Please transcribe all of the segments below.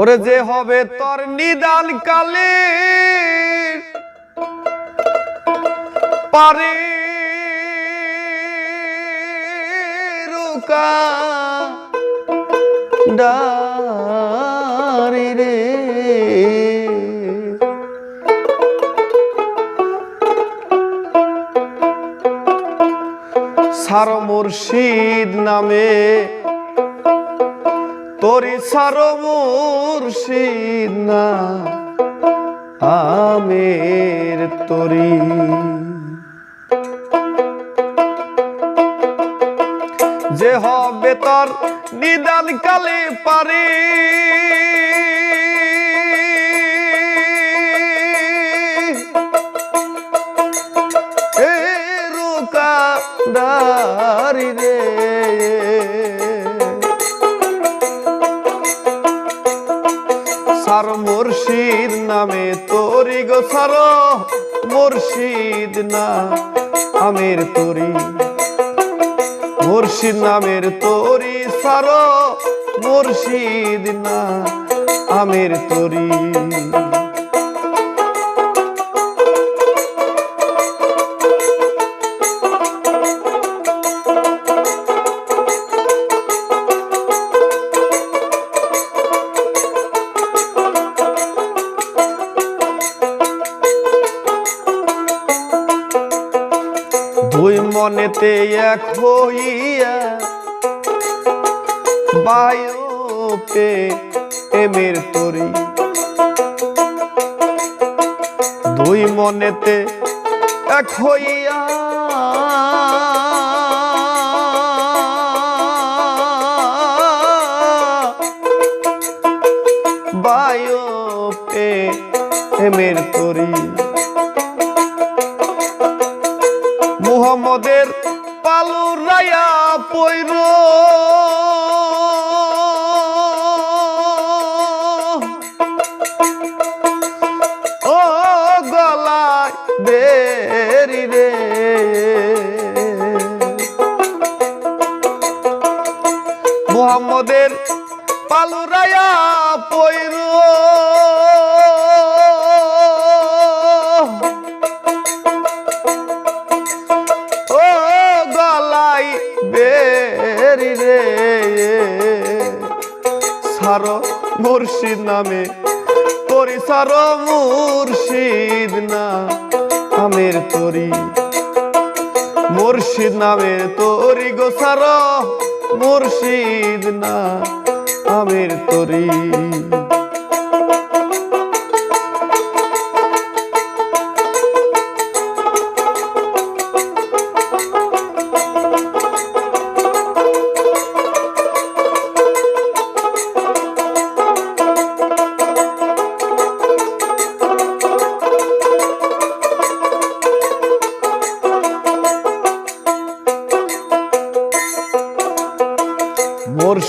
ওরে যে হবে তোর নিদান কালে পারে রোকা রে। সার মুর্শিদ নামে তোরি সার না আমের তোরি। যে হবে তোর নিদান কালে পারে রোকা দারি রে। সার মুর্শিদ নামে তোরি গো সার মুর্শিদ না, আমের তোরি। মুর্শিদ নামের তোরি সার মুর্শিদ না, আমের তোরি। মনেতে এক হইয়া বায়ুপে এমের তরি। দুই মনেতে এক হইয়া বায়ুপে এমের তরি। মুহাম্মদের পালুর রায়া পৈর সার মুর্শিদ নামে তোরি সার মুর্শিদ না আমের তোরি। মুর্শিদ নামে তোরি গো সার মুর্শিদ না আমের তোরি।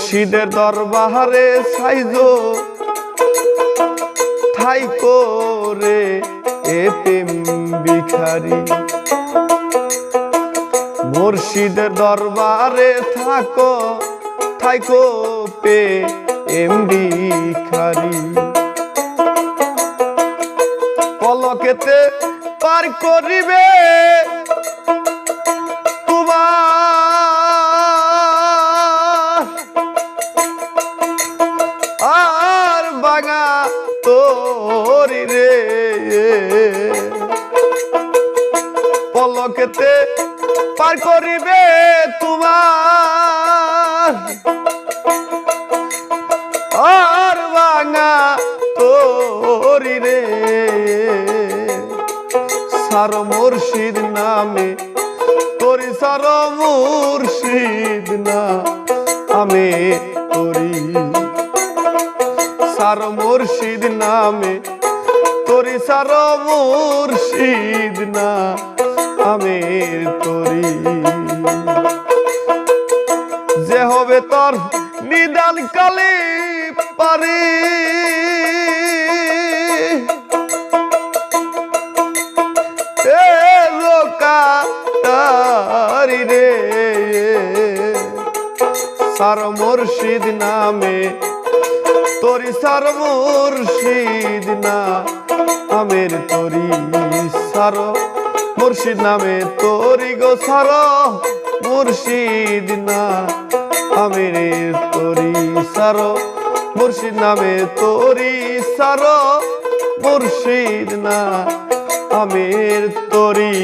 মুর্শিদের দরবারে সাইজো। ঠাই করে এ প্রেম ভিখারি। মুর্শিদের দরবারে থাকো, থাইকো পে এম ভিখারি। পলকেতে পার করিবে পলকেতে পার করিবে তোমার। আর বাঙা তোরি রে। সার মুর্শিদ নামে তোরি সার মুর্শিদ না, আমি তোরি সার মুর্শিদ নামে তোরি সার মুর্শিদ না আমি তোরি যে হবে তোর নিদান কালে পারে সার মুর্শিদ নামে, তরি সার মুর্শিদ না আমের তরি সার মুর্শিদ নামে তোরি গো সার, মুর্শিদ না আমি তোরি সার। মুর্শিদ নামে তোরি সার, মুর্শিদ না আমির তরি